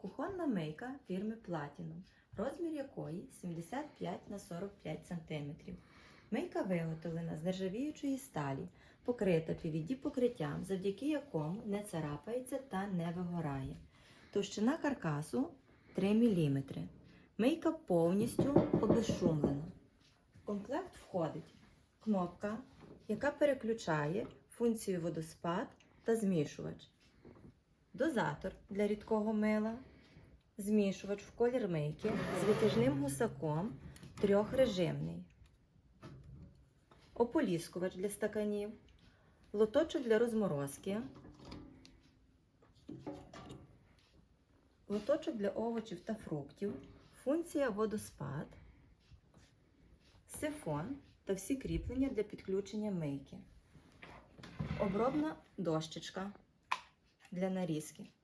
Кухонна мийка фірми Platinum, розмір якої 75 на 45 см. Мийка виготовлена з нержавіючої сталі, покрита PVD покриттям, завдяки якому не царапається та не вигорає. Товщина каркасу 3 мм. Мийка повністю обезшумлена. В комплект входить кнопка, яка переключає функцію водоспад та змішувач, дозатор для рідкого мила, змішувач в колір мийки з витяжним гусаком трьохрежимний, ополіскувач для стаканів, лоточок для розморозки, лоточок для овочів та фруктів, функція водоспад, сифон та всі кріплення для підключення мийки, обробна дощечка для нарізки.